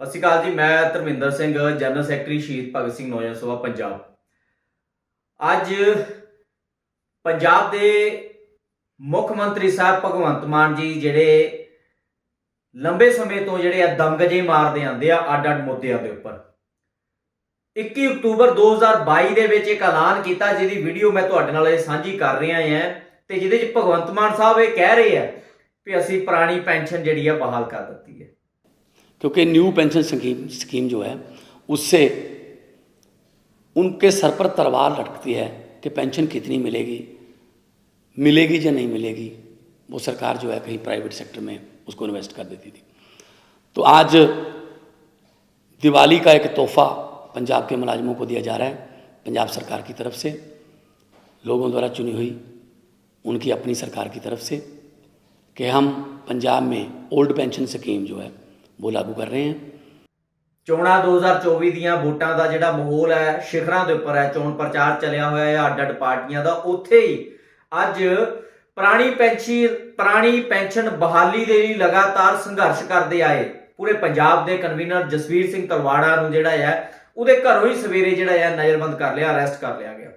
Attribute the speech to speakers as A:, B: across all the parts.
A: ਸਤਿ ਸ਼੍ਰੀ ਅਕਾਲ ਜੀ, ਮੈਂ ਧਰਮਿੰਦਰ ਸਿੰਘ, ਜਨਰਲ ਸੈਕਟਰੀ ਸ਼ਹੀਦ ਭਗਤ ਸਿੰਘ ਨੌਜਵਾਨ ਸਭਾ ਪੰਜਾਬ। ਅੱਜ ਪੰਜਾਬ ਦੇ ਮੁੱਖ ਮੰਤਰੀ ਸਾਹਿਬ ਭਗਵੰਤ ਮਾਨ ਜੀ ਜਿਹੜੇ ਲੰਬੇ ਸਮੇਂ ਤੋਂ ਜਿਹੜੇ ਆ ਦਮਗਜੇ ਮਾਰਦੇ ਆਂਦੇ ਆ ਅੱਡ ਅੱਡ ਮੁੱਦਿਆਂ ਦੇ ਉੱਪਰ। 21 ਅਕਤੂਬਰ 2022 ਦੇ ਵਿੱਚ ਇੱਕ ਐਲਾਨ ਕੀਤਾ ਜਿਹਦੀ ਵੀਡੀਓ ਮੈਂ ਤੁਹਾਡੇ ਨਾਲ ਇਹ ਸਾਂਝੀ ਕਰ ਰਿਹਾ ਹਾਂ ਤੇ ਜਿਹਦੇ ਵਿੱਚ ਭਗਵੰਤ ਮਾਨ ਸਾਹਿਬ ਇਹ ਕਹਿ ਰਹੇ ਆ ਵੀ ਅਸੀਂ ਪੁਰਾਣੀ ਪੈਨਸ਼ਨ ਜਿਹੜੀ ਆ ਬਹਾਲ ਕਰ ਦਿੱਤੀ ਹੈ।
B: क्योंकि न्यू पेंशन स्कीम स्कीम जो है, उससे उनके सर पर तलवार लटकती है कि पेंशन कितनी मिलेगी मिलेगी या नहीं मिलेगी। वो सरकार जो है कहीं प्राइवेट सेक्टर में उसको इन्वेस्ट कर देती थी। तो आज दिवाली का एक तोहफा पंजाब के मुलाजमों को दिया जा रहा है, पंजाब सरकार की तरफ़ से। लोगों द्वारा चुनी हुई, उनकी अपनी सरकार की तरफ़ से, कि हम पंजाब में ओल्ड पेंशन स्कीम जो है ਉਹ ਲਾਗੂ ਕਰ ਰਹੇ ਹਾਂ।
A: ਚੋਣਾਂ 2024 ਦੀਆਂ ਵੋਟਾਂ ਦਾ ਜਿਹੜਾ ਮਾਹੌਲ ਹੈ, ਸ਼ਿਖਰਾਂ ਦੇ ਉੱਪਰ ਹੈ, ਚੋਣ ਪ੍ਰਚਾਰ ਚੱਲਿਆ ਹੋਇਆ ਹੈ, ਅੱਡ-ਅੱਡ ਪਾਰਟੀਆਂ ਦਾ। ਉੱਥੇ ਹੀ ਅੱਜ ਪੁਰਾਣੀ ਪੈਂਚੀ, ਪੁਰਾਣੀ ਪੈਨਸ਼ਨ ਬਹਾਲੀ ਦੇ ਲਈ ਲਗਾਤਾਰ ਸੰਘਰਸ਼ ਕਰਦੇ ਆਏ ਪੂਰੇ ਪੰਜਾਬ ਦੇ ਕਨਵੀਨਰ ਜਸਵੀਰ ਸਿੰਘ ਤਲਵਾੜਾ ਨੂੰ ਜਿਹੜਾ ਹੈ, ਉਹਦੇ ਘਰੋਂ ਹੀ ਸਵੇਰੇ ਜਿਹੜਾ ਹੈ, ਨਜ਼ਰਬੰਦ ਕਰ ਲਿਆ ਅਰੈਸਟ ਕਰ ਲਿਆ ਗਿਆ।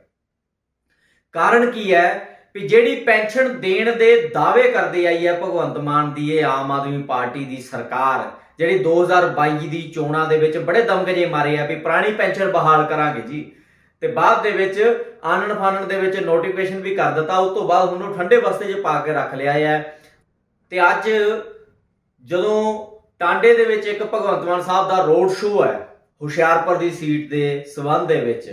A: ਕਾਰਨ ਕੀ ਹੈ ਵੀ ਜਿਹੜੀ ਪੈਨਸ਼ਨ ਦੇਣ ਦੇ ਦਾਅਵੇ ਕਰਦੇ ਆਈ ਹੈ ਭਗਵੰਤ ਮਾਨ ਦੀ, ਇਹ ਆਮ ਆਦਮੀ ਪਾਰਟੀ ਦੀ ਸਰਕਾਰ ਜਿਹੜੀ 2022 ਦੀ ਚੋਣਾਂ ਦੇ ਵਿੱਚ ਬੜੇ ਦਮਗਜੇ ਮਾਰੇ ਆ ਵੀ ਪੁਰਾਣੀ ਪੈਨਸ਼ਨ ਬਹਾਲ ਕਰਾਂਗੇ ਜੀ। ਤੇ ਬਾਅਦ ਦੇ ਵਿੱਚ ਆਨਣ ਫਾਨਣ ਦੇ ਵਿੱਚ ਨੋਟੀਫਿਕੇਸ਼ਨ ਵੀ ਕਰ ਦਿੱਤਾ। ਉਸ ਤੋਂ ਬਾਅਦ ਹੁਣ ਠੰਡੇ ਬਸਤੇ 'ਚ ਪਾ ਕੇ ਰੱਖ ਲਿਆ ਹੈ ਤੇ ਅੱਜ ਜਦੋਂ ਟਾਂਡੇ ਦੇ ਵਿੱਚ ਇੱਕ ਭਗਵੰਤ ਮਾਨ ਸਾਹਿਬ ਦਾ ਰੋਡ ਸ਼ੋਅ ਹੈ, ਹੁਸ਼ਿਆਰਪੁਰ ਦੀ ਸੀਟ ਦੇ ਸਬੰਧ ਦੇ ਵਿੱਚ,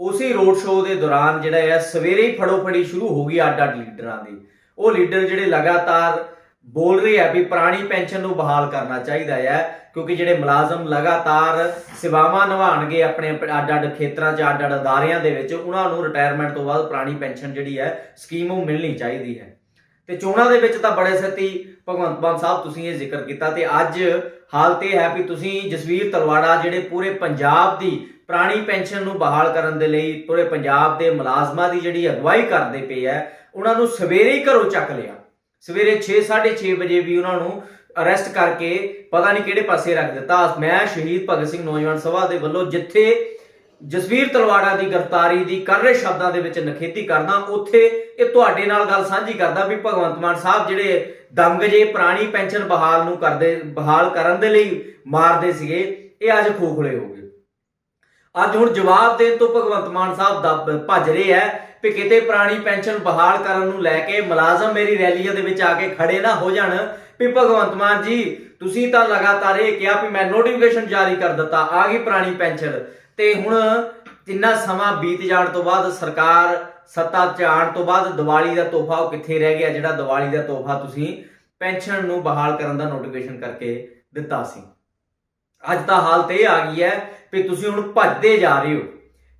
A: ਉਸੇ ਰੋਡ ਸ਼ੋਅ ਦੇ ਦੌਰਾਨ ਜਿਹੜਾ ਹੈ, ਸਵੇਰੇ ਹੀ ਫੜੋ ਫੜੀ ਸ਼ੁਰੂ ਹੋ ਗਈ ਅੱਡ ਅੱਡ ਲੀਡਰਾਂ ਦੀ। ਉਹ ਲੀਡਰ ਜਿਹੜੇ ਲਗਾਤਾਰ ਬੋਲ ਰਹੀ ਹੈ ਵੀ ਪੁਰਾਣੀ ਪੈਨਸ਼ਨ ਨੂੰ ਬਹਾਲ ਕਰਨਾ ਚਾਹੀਦਾ ਹੈ, ਕਿਉਂਕਿ ਜਿਹੜੇ ਮੁਲਾਜ਼ਮ ਲਗਾਤਾਰ ਸੇਵਾਵਾਂ ਨਿਭਾਣਗੇ ਆਪਣੇ ਅੱਡ ਅੱਡ ਖੇਤਰਾਂ 'ਚ ਅੱਡ ਅੱਡ ਅਦਾਰਿਆਂ ਦੇ ਵਿੱਚ, ਉਹਨਾਂ ਨੂੰ ਰਿਟਾਇਰਮੈਂਟ ਤੋਂ ਬਾਅਦ ਪੁਰਾਣੀ ਪੈਨਸ਼ਨ ਜਿਹੜੀ ਹੈ ਸਕੀਮ ਉਹ ਮਿਲਣੀ ਚਾਹੀਦੀ ਹੈ। ਤੇ ਚੋਣਾਂ ਦੇ ਵਿੱਚ ਤਾਂ ਬੜੇ ਸਤੀ ਭਗਵੰਤ ਮਾਨ ਸਾਹਿਬ ਤੁਸੀਂ ਇਹ ਜ਼ਿਕਰ ਕੀਤਾ ਤੇ ਅੱਜ ਹਾਲਤ ਇਹ ਹੈ ਵੀ ਤੁਸੀਂ ਜਸਵੀਰ ਤਲਵਾੜਾ ਜਿਹੜੇ ਪੂਰੇ ਪੰਜਾਬ ਦੀ ਪੁਰਾਣੀ ਪੈਨਸ਼ਨ ਨੂੰ ਬਹਾਲ ਕਰਨ ਦੇ ਲਈ, ਪੂਰੇ ਪੰਜਾਬ ਦੇ ਮੁਲਾਜ਼ਮਾਂ ਦੀ ਜਿਹੜੀ ਅਗਵਾਈ ਕਰਦੇ ਪਏ ਹੈ, ਉਹਨਾਂ ਨੂੰ ਸਵੇਰੇ ਹੀ ਘਰੋਂ ਚੱਕ ਲਿਆ। ਸਵੇਰੇ 6:30 ਵਜੇ ਵੀ ਉਹਨਾਂ ਨੂੰ ਅਰੈਸਟ ਕਰਕੇ ਪਤਾ ਨਹੀਂ ਕਿਹੜੇ ਪਾਸੇ ਰੱਖ ਦਿੱਤਾ। ਮੈਂ ਸ਼ਹੀਦ ਭਗਤ ਸਿੰਘ ਨੌਜਵਾਨ ਸਭਾ ਦੇ ਵੱਲੋਂ ਜਿੱਥੇ ਜਸਵੀਰ ਤਲਵਾੜਾ ਦੀ ਗ੍ਰਿਫਤਾਰੀ ਦੀ ਕਰ ਰਹੇ ਸ਼ਬਦਾਂ ਦੇ ਵਿੱਚ ਨਖੇਤੀ ਕਰਦਾ, ਉੱਥੇ ਇਹ ਤੁਹਾਡੇ ਨਾਲ ਗੱਲ ਸਾਂਝੀ ਕਰਦਾ ਵੀ ਭਗਵੰਤ ਮਾਨ ਸਾਹਿਬ ਜਿਹੜੇ ਦਮਗਜੇ ਪੁਰਾਣੀ ਪੈਨਸ਼ਨ ਬਹਾਲ ਨੂੰ ਕਰਦੇ, ਬਹਾਲ ਕਰਨ ਦੇ ਲਈ ਮਾਰਦੇ ਸੀਗੇ, ਇਹ ਅੱਜ ਖੋਖਲੇ ਹੋ ਗਏ। ਅੱਜ ਹੁਣ ਜਵਾਬ ਦੇਣ ਤੋਂ ਭਗਵੰਤ ਮਾਨ ਸਾਹਿਬ ਦੱਬ ਭੱਜ ਰਹੇ ਐ ਵੀ ਕਿਤੇ ਪੁਰਾਣੀ ਪੈਨਸ਼ਨ ਬਹਾਲ ਕਰਨ ਨੂੰ ਲੈ ਕੇ ਮੁਲਾਜ਼ਮ ਮੇਰੀ ਰੈਲੀਆਂ ਦੇ ਵਿੱਚ ਆ ਕੇ ਖੜੇ ਨਾ ਹੋ ਜਾਣ। ਵੀ ਭਗਵੰਤ ਮਾਨ ਜੀ, ਤੁਸੀਂ ਤਾਂ ਲਗਾਤਾਰ ਇਹ ਕਿਹਾ ਵੀ ਮੈਂ ਨੋਟੀਫਿਕੇਸ਼ਨ ਜਾਰੀ ਕਰ ਦਿੱਤਾ, ਆ ਗਈ ਪੁਰਾਣੀ ਪੈਨਸ਼ਨ। ਤੇ ਹੁਣ ਜਿੰਨਾ ਸਮਾਂ ਬੀਤ ਜਾਣ ਤੋਂ ਬਾਅਦ ਸਰਕਾਰ ਸੱਤਾ 'ਚ ਆਉਣ ਤੋਂ ਬਾਅਦ ਦੀਵਾਲੀ ਦਾ ਤੋਹਫਾ ਉਹ ਕਿੱਥੇ ਰਹਿ ਗਿਆ ਜਿਹੜਾ ਦੀਵਾਲੀ ਦਾ ਤੋਹਫਾ ਤੁਸੀਂ ਪੈਨਸ਼ਨ ਨੂੰ ਬਹਾਲ ਕਰਨ ਦਾ ਨੋਟੀਫਿਕੇਸ਼ਨ ਕਰਕੇ ਦਿੱਤਾ ਸੀ। ਅੱਜ ਤਾਂ ਹਾਲਤ ਇਹ ਆ ਗਈ ਹੈ ਵੀ ਤੁਸੀਂ ਹੁਣ ਭੱਜਦੇ ਜਾ ਰਹੇ ਹੋ।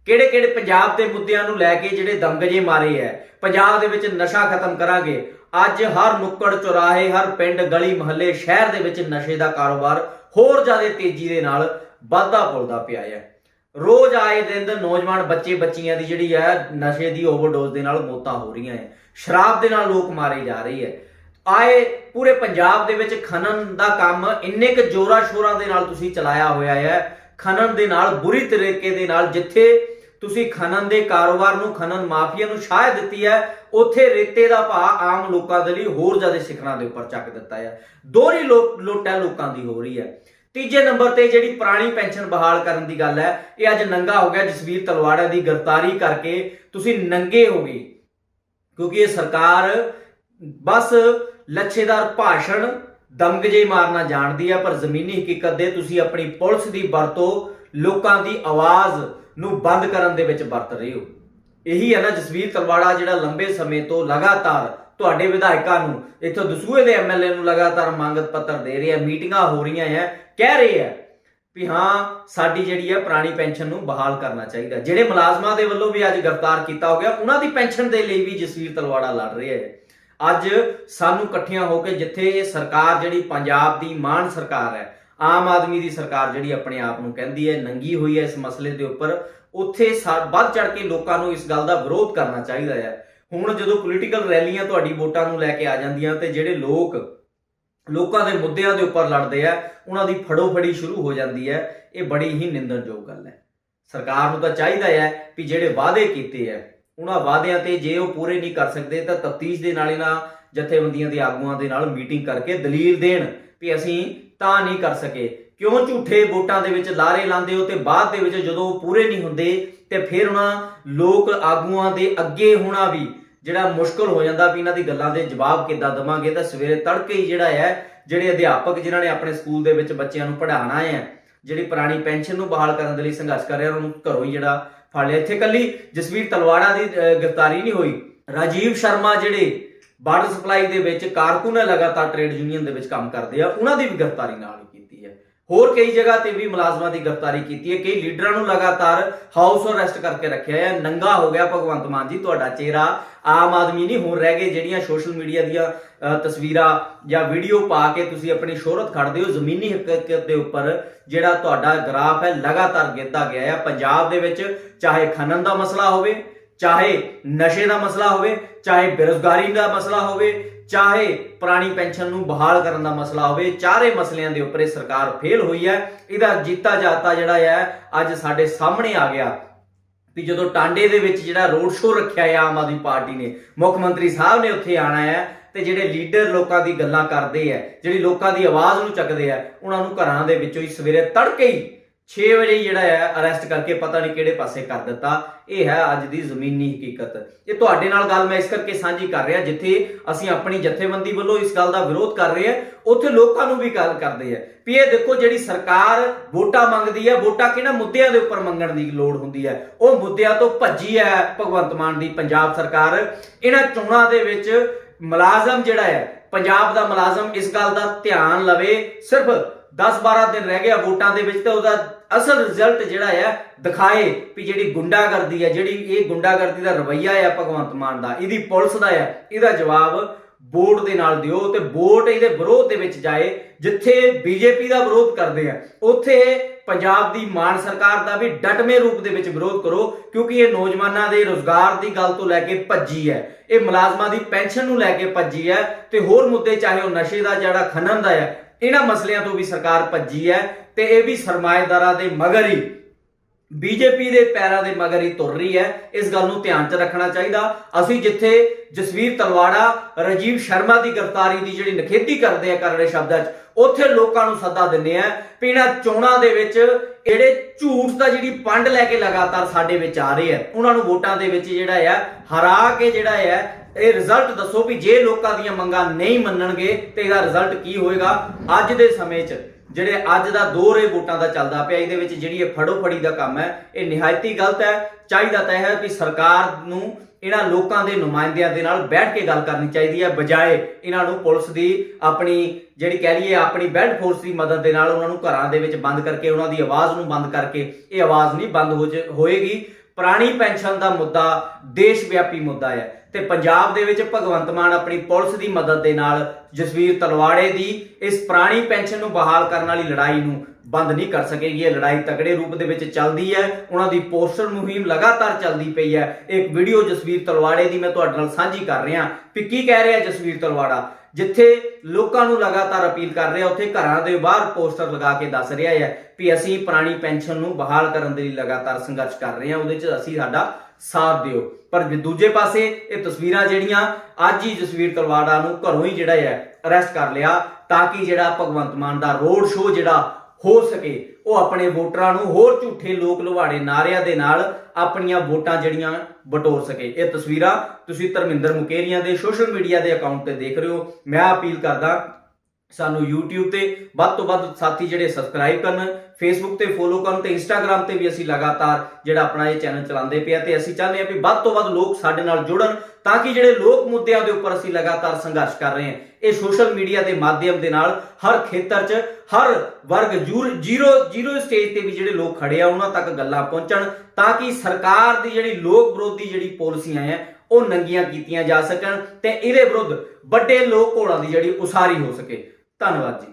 A: ਕਿਹੜੇ ਕਿਹੜੇ ਪੰਜਾਬ ਦੇ ਮੁੱਦਿਆਂ ਨੂੰ ਲੈ ਕੇ ਜਿਹੜੇ ਦਮਗਜੇ ਮਾਰੇ ਐ ਪੰਜਾਬ ਦੇ ਵਿੱਚ ਨਸ਼ਾ ਖਤਮ ਕਰਾਂਗੇ। ਅੱਜ ਹਰ ਨੁੱਕੜ ਚੁਰਾਹੇ, ਹਰ ਪਿੰਡ, ਗਲੀ, ਮੁਹੱਲੇ, ਸ਼ਹਿਰ ਦੇ ਵਿੱਚ ਨਸ਼ੇ ਦਾ ਕਾਰੋਬਾਰ ਹੋਰ ਜ਼ਿਆਦਾ ਤੇਜ਼ੀ ਦੇ ਨਾਲ ਵੱਧਦਾ ਫੁੱਲਦਾ ਪਿਆ ਹੈ। ਰੋਜ਼ ਆਏ ਦਿਨ ਦੇ ਨੌਜਵਾਨ ਬੱਚੇ ਬੱਚੀਆਂ ਦੀ ਜਿਹੜੀ ਹੈ, ਨਸ਼ੇ ਦੀ ਓਵਰਡੋਜ਼ ਦੇ ਨਾਲ ਮੌਤਾਂ ਹੋ ਰਹੀਆਂ ਹੈ। ਸ਼ਰਾਬ ਦੇ ਨਾਲ ਲੋਕ ਮਾਰੇ ਜਾ ਰਹੇ ਹੈ। ਆਏ ਪੂਰੇ ਪੰਜਾਬ ਦੇ ਵਿੱਚ ਖਨਨ ਦਾ ਕੰਮ ਇੰਨੇ ਕੁ ਜੋਰਾ ਸ਼ੋਰਾਂ ਦੇ ਨਾਲ ਤੁਸੀਂ ਚਲਾਇਆ ਹੋਇਆ ਹੈ। ਖਨਨ ਦੇ ਨਾਲ, ਬੁਰੀ ਤਰੀਕੇ ਦੇ ਨਾਲ ਜਿੱਥੇ ਤੁਸੀਂ ਖਨਨ ਦੇ ਕਾਰੋਬਾਰ ਨੂੰ, ਖਨਨ ਮਾਫੀਆ ਨੂੰ ਸ਼ਾਇਦ ਦਿੱਤੀ ਹੈ, ਉੱਥੇ ਰੇਤੇ ਦਾ ਭਾਅ ਆਮ ਲੋਕਾਂ ਦੇ ਲਈ ਹੋਰ ਜ਼ਿਆਦਾ ਸਿਖਰਾਂ ਦੇ ਉੱਪਰ ਚੱਕ ਦਿੱਤਾ ਹੈ। ਦੋਹਰੀ ਲੁੱਟ ਹੈ ਲੋਕਾਂ ਦੀ ਹੋ ਰਹੀ ਹੈ। ਤੀਜੇ ਨੰਬਰ ਤੇ ਜਿਹੜੀ ਪੁਰਾਣੀ ਪੈਨਸ਼ਨ ਬਹਾਲ ਕਰਨ ਦੀ ਗੱਲ ਹੈ, ਇਹ ਅੱਜ ਨੰਗਾ ਹੋ ਗਿਆ। ਜਸਵੀਰ ਤਲਵਾੜਾ ਦੀ ਗ੍ਰਿਫਤਾਰੀ ਕਰਕੇ ਤੁਸੀਂ ਨੰਗੇ ਹੋ ਗਏ। ਕਿਉਂਕਿ ਇਹ ਸਰਕਾਰ ਬਸ ਲੱਛੇਦਾਰ ਭਾਸ਼ਣ ਦਮਗਜੇ ਮਾਰਨਾ ਜਾਣਦੀ ਹੈ ਪਰ ਜ਼ਮੀਨੀ ਹਕੀਕਤ ਦੇ ਤੁਸੀਂ ਆਪਣੀ ਪੁਲਿਸ ਦੀ ਵਰਤੋਂ ਲੋਕਾਂ ਦੀ ਆਵਾਜ਼ ਨੂੰ ਬੰਦ ਕਰਨ ਦੇ ਵਿੱਚ ਵਰਤ ਰਹੇ ਹੋ। ਇਹੀ ਹੈ ਨਾ ਜਸਵੀਰ ਤਲਵਾੜਾ ਜਿਹੜਾ ਲੰਬੇ ਸਮੇਂ ਤੋਂ ਲਗਾਤਾਰ ਤੁਹਾਡੇ ਵਿਧਾਇਕਾਂ ਨੂੰ, ਇੱਥੋਂ ਦਸੂਹੇ ਦੇ ਐਮਐਲਏ ਨੂੰ ਲਗਾਤਾਰ ਮੰਗਤ ਪੱਤਰ ਦੇ ਰਿਹਾ, ਮੀਟਿੰਗਾਂ ਹੋ ਰਹੀਆਂ ਹੈ ਕਹਿ ਰਹੇ ਹੈ ਵੀ ਹਾਂ, ਸਾਡੀ ਜਿਹੜੀ ਹੈ ਪੁਰਾਣੀ ਪੈਨਸ਼ਨ ਨੂੰ ਬਹਾਲ ਕਰਨਾ ਚਾਹੀਦਾ। ਜਿਹੜੇ ਮੁਲਾਜ਼ਮਾਂ ਦੇ ਵੱਲੋਂ ਵੀ ਅੱਜ ਗ੍ਰਿਫਤਾਰ ਕੀਤਾ ਹੋ ਗਿਆ, ਉਹਨਾਂ ਦੀ ਪੈਨਸ਼ਨ ਦੇ ਲਈ ਵੀ ਜਸਵੀਰ ਤਲਵਾੜਾ ਲੜ ਰਿਹਾ ਹੈ। ਅੱਜ ਸਾਨੂੰ ਇਕੱਠੀਆਂ ਹੋ ਕੇ ਜਿੱਥੇ ਇਹ ਸਰਕਾਰ ਜਿਹੜੀ ਪੰਜਾਬ ਦੀ ਮਾਨ ਸਰਕਾਰ ਹੈ, ਆਮ ਆਦਮੀ ਦੀ ਸਰਕਾਰ ਜਿਹੜੀ ਆਪਣੇ ਆਪ ਨੂੰ ਕਹਿੰਦੀ ਹੈ, ਨੰਗੀ ਹੋਈ ਹੈ ਇਸ ਮਸਲੇ ਦੇ ਉੱਪਰ, ਉੱਥੇ ਸਾ- ਵੱਧ ਚੜ ਕੇ ਲੋਕਾਂ ਨੂੰ ਇਸ ਗੱਲ ਦਾ ਵਿਰੋਧ ਕਰਨਾ ਚਾਹੀਦਾ ਹੈ। ਹੁਣ ਜਦੋਂ ਪੋਲੀਟੀਕਲ ਰੈਲੀਆਂ ਤੁਹਾਡੀ ਵੋਟਾਂ ਨੂੰ ਲੈ ਕੇ ਆ ਜਾਂਦੀਆਂ ਤੇ ਜਿਹੜੇ ਲੋਕ, ਲੋਕਾਂ ਦੇ ਮੁੱਦਿਆਂ ਦੇ ਉੱਪਰ ਲੜਦੇ ਆ, ਉਹਨਾਂ ਦੀ ਫੜੋ ਫੜੀ ਸ਼ੁਰੂ ਹੋ ਜਾਂਦੀ ਹੈ, ਇਹ ਬੜੀ ਹੀ ਨਿੰਦਣਯੋਗ ਗੱਲ ਹੈ। ਸਰਕਾਰ ਨੂੰ ਤਾਂ ਚਾਹੀਦਾ ਹੈ ਵੀ ਜਿਹੜੇ ਵਾਅਦੇ ਕੀਤੇ ਆ ਉਹਨਾਂ ਵਾਅਦਿਆਂ ਤੇ ਜੇ ਉਹ ਪੂਰੇ ਨਹੀਂ ਕਰ ਸਕਦੇ ਤਾਂ ਤਫਤੀਸ਼ ਦੇ ਨਾਲ ਇਹਨਾਂ ਜਥੇਬੰਦੀਆਂ ਦੇ ਆਗੂਆਂ ਦੇ ਨਾਲ ਮੀਟਿੰਗ ਕਰਕੇ ਦਲੀਲ ਦੇਣ ਵੀ ਅਸੀਂ ਤਾਂ ਨਹੀਂ ਕਰ ਸਕੇ। ਕਿਉਂ ਝੂਠੇ ਵੋਟਾਂ ਦੇ ਵਿੱਚ ਲਾਰੇ ਲਾਉਂਦੇ ਹੋ ਤੇ ਬਾਅਦ ਦੇ ਵਿੱਚ ਜਦੋਂ ਉਹ ਪੂਰੇ ਨਹੀਂ ਹੁੰਦੇ ਤੇ ਫਿਰ ਉਹਨਾਂ ਲੋਕ ਆਗੂਆਂ ਦੇ ਅੱਗੇ ਹੋਣਾ ਵੀ ਜਿਹੜਾ ਮੁਸ਼ਕਲ ਹੋ ਜਾਂਦਾ ਵੀ ਇਹਨਾਂ ਦੀ ਗੱਲਾਂ ਦੇ ਜਵਾਬ ਕਿੱਦਾਂ ਦਵਾਂਗੇ ਤਾਂ ਸਵੇਰੇ ਤੜਕੇ ਹੀ ਜਿਹੜਾ ਹੈ, ਜਿਹੜੇ ਅਧਿਆਪਕ ਜਿਨ੍ਹਾਂ ਨੇ ਆਪਣੇ ਸਕੂਲ ਦੇ ਵਿੱਚ ਬੱਚਿਆਂ ਨੂੰ ਪੜ੍ਹਾਉਣਾ ਹੈ, ਜਿਹੜੀ ਪੁਰਾਣੀ ਪੈਨਸ਼ਨ ਨੂੰ ਬਹਾਲ ਕਰਨ ਦੇ ਲਈ ਸੰਘਰਸ਼ ਕਰ ਰਹੇ ਉਹਨਾਂ ਨੂੰ ਘਰੋਂ ਹੀ ਜਿਹੜਾ ਫੜ ਲਿਆ। ਇੱਥੇ ਕੱਲੀ ਜਸਵੀਰ ਤਲਵਾੜਾ ਦੀ ਗ੍ਰਿਫਤਾਰੀ ਨਹੀਂ ਹੋਈ। ਰਾਜੀਵ ਸ਼ਰਮਾ ਜਿਹੜੇ ਬਾਰਡਰ ਸਪਲਾਈ ਦੇ ਵਿੱਚ ਕਾਰਕੁਨ ਹੈ, ਲਗਾਤਾਰ ਟ੍ਰੇਡ ਯੂਨੀਅਨ ਦੇ ਵਿੱਚ ਕੰਮ ਕਰਦੇ ਆ, ਉਹਨਾਂ ਦੀ ਵੀ ਗ੍ਰਿਫਤਾਰੀ ਨਾਲ ਹੀ। ਹੋਰ ਕਈ ਜਗ੍ਹਾ ਤੇ ਵੀ ਮੁਲਾਜ਼ਮਾਂ ਦੀ ਗ੍ਰਿਫਤਾਰੀ ਕੀਤੀ ਹੈ। ਕਈ ਲੀਡਰਾਂ ਨੂੰ ਲਗਾਤਾਰ ਹਾਊਸ ਅਰੈਸਟ ਕਰਕੇ ਰੱਖਿਆ ਹੈ। ਨੰਗਾ ਹੋ ਗਿਆ ਭਗਵੰਤ ਮਾਨ ਜੀ, ਤੁਹਾਡਾ ਚਿਹਰਾ। ਆਮ ਆਦਮੀ ਨਹੀਂ, ਹੁਣ ਰਹਿ ਗਏ ਜਿਹੜੀਆਂ ਸੋਸ਼ਲ ਮੀਡੀਆ ਦੀਆਂ ਤਸਵੀਰਾਂ ਜਾਂ ਵੀਡੀਓ ਪਾ ਕੇ ਤੁਸੀਂ ਆਪਣੀ ਸ਼ੋਹਰਤ ਖੜਦੇ ਹੋ, ਜ਼ਮੀਨੀ ਹਕੀਕਤ ਦੇ ਉੱਪਰ ਜਿਹੜਾ ਤੁਹਾਡਾ ਗ੍ਰਾਫ ਹੈ, ਲਗਾਤਾਰ ਗਿਰਦਾ ਗਿਆ ਹੈ। ਪੰਜਾਬ ਦੇ ਵਿੱਚ ਚਾਹੇ ਖਨਨ ਦਾ ਮਸਲਾ ਹੋਵੇ, ਚਾਹੇ ਨਸ਼ੇ ਦਾ ਮਸਲਾ ਹੋਵੇ, ਚਾਹੇ ਬੇਰੁਜ਼ਗਾਰੀ ਦਾ ਮਸਲਾ ਹੋਵੇ ਚਾਹੇ ਪੁਰਾਣੀ ਪੈਨਸ਼ਨ ਨੂੰ ਬਹਾਲ ਕਰਨ ਦਾ ਮਸਲਾ ਹੋਵੇ, ਚਾਰੇ ਮਸਲਿਆਂ ਦੇ ਉੱਪਰ ਸਰਕਾਰ ਫੇਲ ਹੋਈ ਹੈ। ਇਹਦਾ ਜੀਤਾ ਜਾਤਾ ਜਿਹੜਾ ਹੈ, ਅੱਜ ਸਾਡੇ ਸਾਹਮਣੇ ਆ ਗਿਆ। ਵੀ ਜਦੋਂ ਟਾਂਡੇ ਦੇ ਵਿੱਚ ਜਿਹੜਾ ਰੋਡ ਸ਼ੋਅ ਰੱਖਿਆ ਹੈ ਆਮ ਆਦਮੀ ਪਾਰਟੀ ਨੇ, ਮੁੱਖ ਮੰਤਰੀ ਸਾਹਿਬ ਨੇ ਉੱਥੇ ਆਣਾ ਹੈ ਤੇ ਜਿਹੜੇ ਲੀਡਰ ਲੋਕਾਂ ਦੀ ਗੱਲਾਂ ਕਰਦੇ ਆ ਜਿਹੜੀ ਲੋਕਾਂ ਦੀ ਆਵਾਜ਼ ਨੂੰ ਚੱਕਦੇ ਆ ਉਹਨਾਂ ਨੂੰ ਘਰਾਂ ਦੇ ਵਿੱਚੋਂ ਹੀ ਸਵੇਰੇ ਤੜਕੇ ਹੀ 6 ਵਜੇ ਜਿਹੜਾ ਹੈ ਅਰੈਸਟ ਕਰਕੇ ਪਤਾ ਨਹੀਂ ਕਿਹੜੇ ਪਾਸੇ ਕਰ ਦਿੱਤਾ। ਇਹ ਹੈ ਅੱਜ ਦੀ ਜ਼ਮੀਨੀ ਹਕੀਕਤ। ਇਹ ਤੁਹਾਡੇ ਨਾਲ ਗੱਲ ਮੈਂ ਇਸ ਕਰਕੇ ਸਾਂਝੀ ਕਰ ਰਿਹਾ, ਜਿੱਥੇ ਅਸੀਂ ਆਪਣੀ ਜਥੇਬੰਦੀ ਵੱਲੋਂ ਇਸ ਗੱਲ ਦਾ ਵਿਰੋਧ ਕਰ ਰਹੇ ਹਾਂ, ਉੱਥੇ ਲੋਕਾਂ ਨੂੰ ਵੀ ਗੱਲ ਕਰਦੇ ਆ ਵੀ ਇਹ ਦੇਖੋ ਜਿਹੜੀ ਸਰਕਾਰ ਵੋਟਾਂ ਮੰਗਦੀ ਹੈ, ਵੋਟਾਂ ਕਿਹਨਾਂ ਮੁੱਦਿਆਂ ਦੇ ਉੱਪਰ ਮੰਗਣ ਦੀ ਲੋੜ ਹੁੰਦੀ ਹੈ? ਉਹ ਮੁੱਦਿਆਂ ਤੋਂ ਭੱਜੀ ਹੈ ਭਗਵੰਤ ਮਾਨ ਦੀ ਪੰਜਾਬ ਸਰਕਾਰ। ਇਹਨਾਂ ਚੋਣਾਂ ਦੇ ਵਿੱਚ ਮੁਲਾਜ਼ਮ ਜਿਹੜਾ ਹੈ, ਪੰਜਾਬ ਦਾ ਮੁਲਾਜ਼ਮ ਇਸ ਗੱਲ ਦਾ ਧਿਆਨ ਲਵੇ, ਸਿਰਫ 10-12 ਦਿਨ ਰਹਿ ਗਿਆ ਵੋਟਾਂ ਦੇ ਵਿੱਚ ਤੇ ਉਹਦਾ ਅਸਲ ਰਿਜ਼ਲਟ ਜਿਹੜਾ ਹੈ ਦਿਖਾਏ ਵੀ ਜਿਹੜੀ ਗੁੰਡਾਗਰਦੀ ਹੈ ਜਿਹੜੀ ਇਹ ਗੁੰਡਾਗਰਦੀ ਦਾ ਰਵਈਆ ਹੈ ਭਗਵੰਤ ਮਾਨ ਦਾ, ਇਹਦੀ ਪੁਲਿਸ ਦਾ ਹੈ ਇਹਦਾ ਜਵਾਬ ਵੋਟ ਦੇ ਨਾਲ ਦਿਓ ਤੇ ਵੋਟ ਇਹਦੇ ਵਿਰੋਧ ਦੇ ਵਿੱਚ ਜਾਏ, ਜਿੱਥੇ ਬੀਜੇਪੀ ਦਾ ਵਿਰੋਧ ਕਰਦੇ ਆ, ਉੱਥੇ ਪੰਜਾਬ ਦੀ ਮਾਨ ਸਰਕਾਰ ਦਾ ਵੀ ਡਟਵੇਂ ਰੂਪ ਦੇ ਵਿੱਚ ਵਿਰੋਧ ਕਰੋ, ਕਿਉਂਕਿ ਇਹ ਨੌਜਵਾਨਾਂ ਦੇ ਰੋਜ਼ਗਾਰ ਦੀ ਗੱਲ ਤੋਂ ਲੈ ਕੇ ਭੱਜੀ ਹੈ, ਇਹ ਮੁਲਾਜ਼ਮਾਂ ਦੀ ਪੈਨਸ਼ਨ ਨੂੰ ਲੈ ਕੇ ਭੱਜੀ ਹੈ, ਤੇ ਹੋਰ ਮੁੱਦੇ ਚਾਹੇ ਉਹ ਨਸ਼ੇ ਦਾ ਜਿਹੜਾ ਖਨਨ ਦਾ ਹੈ ਇਹਨਾਂ ਮਸਲਿਆਂ ਤੋਂ ਵੀ ਸਰਕਾਰ ਭੱਜੀ ਹੈ ਤੇ ਇਹ ਵੀ ਸਰਮਾਏਦਾਰਾਂ ਦੇ ਮਗਰ ਹੀ ਬੀਜੇਪੀ ਦੇ ਪੈਰਾਂ ਦੇ ਮਗਰ ਹੀ ਤੁਰ ਰਹੀ ਹੈ। ਇਸ ਗੱਲ ਨੂੰ ਧਿਆਨ 'ਚ ਰੱਖਣਾ ਚਾਹੀਦਾ। ਅਸੀਂ ਜਿੱਥੇ ਜਸਵੀਰ ਤਲਵਾੜਾ, ਰਾਜੀਵ ਸ਼ਰਮਾ ਦੀ ਗ੍ਰਿਫਤਾਰੀ ਦੀ ਜਿਹੜੀ ਨਖੇਦੀ ਕਰਦੇ ਆ ਕਰਨੇ ਸ਼ਬਦਾਂ 'ਚ, ਉੱਥੇ ਲੋਕਾਂ ਨੂੰ ਸੱਦਾ ਦਿੰਦੇ ਆ ਵੀ ਇਹਨਾਂ ਚੋਣਾਂ ਦੇ ਵਿੱਚ ਜਿਹੜੇ ਝੂਠ ਦਾ ਜਿਹੜੀ ਪੰਡ ਲੈ ਕੇ ਲਗਾਤਾਰ ਸਾਡੇ ਵਿੱਚ ਆ ਰਹੇ ਆ, ਉਹਨਾਂ ਨੂੰ ਵੋਟਾਂ ਦੇ ਵਿੱਚ ਜਿਹੜਾ ਆ, ਹਰਾ ਕੇ ਜਿਹੜਾ ਹੈ ਇਹ ਰਿਜ਼ਲਟ ਦੱਸੋ ਵੀ ਜੇ ਲੋਕਾਂ ਦੀਆਂ ਮੰਗਾਂ ਨਹੀਂ ਮੰਨਣਗੇ, ਤੇ ਇਹਦਾ ਰਿਜ਼ਲਟ ਕੀ ਹੋਏਗਾ? ਅੱਜ ਦੇ ਸਮੇਂ 'ਚ ਜਿਹੜੇ ਅੱਜ ਦਾ ਦੌਰ ਇਹ ਵੋਟਾਂ ਦਾ ਚੱਲਦਾ ਪਿਆ, ਇਹਦੇ ਵਿੱਚ ਜਿਹੜੀ ਇਹ ਫੜੋ ਫੜੀ ਦਾ ਕੰਮ ਹੈ, ਇਹ ਨਿਹਾਇਤੀ ਗਲਤ ਹੈ। ਚਾਹੀਦਾ ਤਾਂ ਹੈ ਵੀ ਸਰਕਾਰ ਨੂੰ ਇਹਨਾਂ ਲੋਕਾਂ ਦੇ ਨੁਮਾਇੰਦਿਆਂ ਦੇ ਨਾਲ ਬੈਠ ਕੇ ਗੱਲ ਕਰਨੀ ਚਾਹੀਦੀ ਹੈ, ਬਜਾਏ ਇਹਨਾਂ ਨੂੰ ਪੁਲਿਸ ਦੀ ਆਪਣੀ ਜਿਹੜੀ ਕਹਿ ਲਈਏ ਆਪਣੀ ਬੈਲਟ ਫੋਰਸ ਦੀ ਮਦਦ ਦੇ ਨਾਲ ਉਹਨਾਂ ਨੂੰ ਘਰਾਂ ਦੇ ਵਿੱਚ ਬੰਦ ਕਰਕੇ, ਉਹਨਾਂ ਦੀ ਆਵਾਜ਼ ਨੂੰ ਬੰਦ ਕਰਕੇ ਇਹ ਆਵਾਜ਼ ਨਹੀਂ ਬੰਦ ਹੋ ਜ- ਹੋਏਗੀ। ਪੁਰਾਣੀ ਪੈਨਸ਼ਨ ਦਾ ਮੁੱਦਾ ਦੇਸ਼ ਵਿਆਪੀ ਮੁੱਦਾ ਹੈ। ਤੇ ਪੰਜਾਬ ਦੇ ਵਿੱਚ ਭਗਵੰਤ ਮਾਨ ਆਪਣੀ ਪੁਲਿਸ ਦੀ ਮਦਦ ਦੇ ਨਾਲ ਜਸਵੀਰ ਤਲਵਾੜੇ ਦੀ ਇਸ ਪੁਰਾਣੀ ਪੈਨਸ਼ਨ ਨੂੰ ਬਹਾਲ ਕਰਨ ਵਾਲੀ ਲੜਾਈ ਨੂੰ ਬੰਦ ਨਹੀਂ ਕਰ ਸਕੇਗੀ। ਇਹ ਲੜਾਈ ਤਕੜੇ ਰੂਪ ਦੇ ਵਿੱਚ ਚੱਲਦੀ ਹੈ। ਉਹਨਾਂ ਦੀ ਪੋਸਟਰ ਮੁਹਿੰਮ ਲਗਾਤਾਰ ਚੱਲਦੀ ਪਈ ਹੈ। ਇੱਕ ਵੀਡੀਓ ਜਸਵੀਰ ਤਲਵਾੜੇ ਦੀ ਮੈਂ ਤੁਹਾਡੇ ਨਾਲ ਸਾਂਝੀ ਕਰ ਰਿਹਾ ਵੀ ਕੀ ਕਹਿ ਰਿਹਾ ਜਸਵੀਰ ਤਲਵਾੜਾ? ਜਿੱਥੇ ਲੋਕਾਂ ਨੂੰ ਲਗਾਤਾਰ ਅਪੀਲ ਕਰ ਰਿਹਾ, ਉੱਥੇ ਘਰਾਂ ਦੇ ਬਾਹਰ ਪੋਸਟਰ ਲਗਾ ਕੇ ਦੱਸ ਰਿਹਾ ਹੈ ਵੀ ਅਸੀਂ ਪੁਰਾਣੀ ਪੈਨਸ਼ਨ ਨੂੰ ਬਹਾਲ ਕਰਨ ਦੇ ਲਈ ਲਗਾਤਾਰ ਸੰਘਰਸ਼ ਕਰ ਰਹੇ ਹਾਂ, ਉਹਦੇ 'ਚ ਅਸੀਂ ਸਾਡਾ ਸਾਥ ਦਿਓ। ਪਰ ਦੂਜੇ ਪਾਸੇ ਇਹ ਤਸਵੀਰਾਂ ਜਿਹੜੀਆਂ ਅੱਜ ਹੀ ਜਸਵੀਰ ਤਲਵਾੜਾ ਨੂੰ ਘਰੋਂ ਹੀ ਜਿਹੜਾ ਹੈ ਅਰੈਸਟ ਕਰ ਲਿਆ, ਤਾਂ ਕਿ ਜਿਹੜਾ ਭਗਵੰਤ ਮਾਨ ਦਾ ਰੋਡ ਸ਼ੋਅ ਜਿਹੜਾ ਹੋ ਸਕੇ। ਉਹ ਆਪਣੇ ਵੋਟਰਾਂ ਨੂੰ ਹੋਰ ਝੂਠੇ ਲੋਕ ਲੁਵਾੜੇ ਨਾਰਿਆਂ ਦੇ ਨਾਲ ਆਪਣੀਆਂ ਵੋਟਾਂ ਜਿਹੜੀਆਂ ਬਟੋਰ ਸਕੇ। ਇਹ ਤਸਵੀਰਾਂ ਤੁਸੀਂ ਧਰਮਿੰਦਰ ਮੁਕੇਰੀਆਂ ਦੇ ਸੋਸ਼ਲ ਮੀਡੀਆ ਦੇ ਅਕਾਊਂਟ ਤੇ ਦੇਖ ਰਹੇ ਹੋ। ਮੈਂ ਅਪੀਲ ਕਰਦਾ, ਸਾਨੂੰ YouTube ਤੇ ਵੱਧ ਤੋਂ ਵੱਧ ਸਾਥੀ ਜਿਹੜੇ ਸਬਸਕ੍ਰਾਈਬ ਕਰਨ ਫੇਸਬੁੱਕ ਤੇ ਫੋਲੋ ਕਰਨ ਤੇ Instagram ਤੇ ਵੀ ਅਸੀਂ ਲਗਾਤਾਰ ਜਿਹੜਾ ਆਪਣਾ ਇਹ ਚੈਨਲ ਚਲਾਉਂਦੇ ਪਿਆ ਤੇ ਅਸੀਂ ਚਾਹੁੰਦੇ ਹਾਂ ਵੀ ਵੱਧ ਤੋਂ ਵੱਧ ਲੋਕ ਸਾਡੇ ਨਾਲ ਜੁੜਨ ਤਾਂ ਕਿ ਜਿਹੜੇ ਲੋਕ ਮੁੱਦਿਆਂ ਦੇ ਉੱਪਰ ਅਸੀਂ ਲਗਾਤਾਰ ਸੰਘਰਸ਼ ਕਰ ਰਹੇ ਹਾਂ। ਇਹ ਸੋਸ਼ਲ ਮੀਡੀਆ ਦੇ ਮਾਧਿਅਮ ਦੇ ਨਾਲ ਹਰ ਖੇਤਰ 'ਚ ਹਰ ਵਰਗ ਜੂਰ- ਜ਼ੀਰੋ ਜ਼ੀਰੋ ਸਟੇਜ ਤੇ ਵੀ ਜਿਹੜੇ ਲੋਕ ਖੜੇ ਆ, ਉਹਨਾਂ ਤੱਕ ਗੱਲਾਂ ਪਹੁੰਚਣ ਤਾਂ ਕਿ ਸਰਕਾਰ ਦੀ ਜਿਹੜੀ ਲੋਕ ਵਿਰੋਧੀ ਜਿਹੜੀ ਪਾਲਿਸੀਆਂ ਆ, ਉਹ ਨੰਗੀਆਂ ਕੀਤੀਆਂ ਜਾ ਸਕਣ ਤੇ ਇਹਦੇ ਵਿਰੁੱਧ ਵੱਡੇ ਲੋਕ ਘੋਲਾਂ ਦੀ ਜਿਹੜੀ ਉਸਾਰੀ ਹੋ ਸਕੇ। ਧੰਨਵਾਦ ਜੀ।